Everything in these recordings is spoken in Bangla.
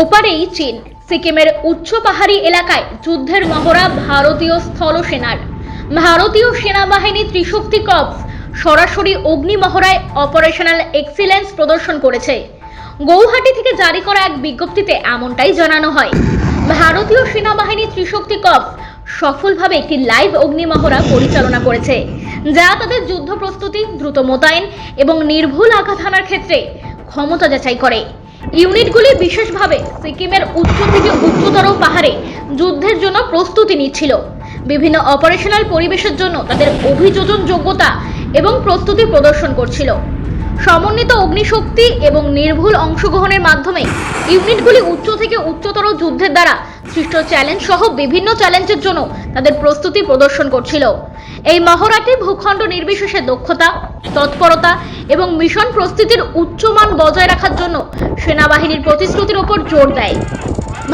ওপারেই চীন। সিকিমের উচ্চ পাহাড়ি এলাকায় যুদ্ধের মহড়া ভারতীয় স্থলসেনার। ভারতীয় সেনাবাহিনী ত্রিশক্তি কর্পস সরাসরি অগ্নি মহড়ায় অপারেশনাল এক্সিলেন্স প্রদর্শন করেছে। গৌহাটি থেকে জারি করা এক বিজ্ঞপ্তিতে এমনটাই জানানো হয়। ভারতীয় সেনাবাহিনী ত্রিশক্তি কর্পস সফলভাবে একটি লাইভ অগ্নিমহড়া পরিচালনা করেছে, যা তাদের যুদ্ধ প্রস্তুতি, দ্রুত মোতায়েন এবং নির্ভুল আঘাত হানার ক্ষেত্রে ক্ষমতা যাচাই করে। ইউনিটগুলি বিশেষভাবে সিকিমের উচ্চ থেকে উচ্চতর পাহাড়ে যুদ্ধের জন্য প্রস্তুতি নিচ্ছিল। বিভিন্ন অপারেশনাল পরিবেশের জন্য তাদের অভিযোজন যোগ্যতা এবং প্রস্তুতি প্রদর্শন করছিল। সমন্বিত অগ্নিশক্তি এবং নির্ভুল অংশগ্রহণের মাধ্যমে ইউনিটগুলি উচ্চ থেকে উচ্চতর যুদ্ধের দ্বারা সৃষ্ট চ্যালেঞ্জ সহ বিভিন্ন চ্যালেঞ্জের জন্য তাদের প্রস্তুতি প্রদর্শন করছিল। এই মহড়াটি ভূখণ্ড নির্বিশেষে দক্ষতা, তৎপরতা এবং মিশন প্রস্তুতির উচ্চমান বজায় রাখার জন্য সেনাবাহিনীর প্রতিশ্রুতির ওপর জোর দেয়।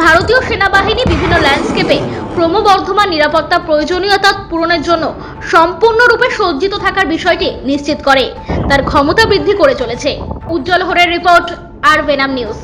ভারতীয় সেনাবাহিনী বিভিন্ন ল্যান্ডস্কেপে ক্রমবর্ধমান নিরাপত্তা প্রয়োজনীয়তা পূরণের জন্য সম্পূর্ণরূপে সজ্জিত থাকার বিষয়টি নিশ্চিত করে। তার ক্ষমতা বৃদ্ধি করে চলেছে। উজ্জ্বল হরের রিপোর্ট আর বেনাম নিউজ।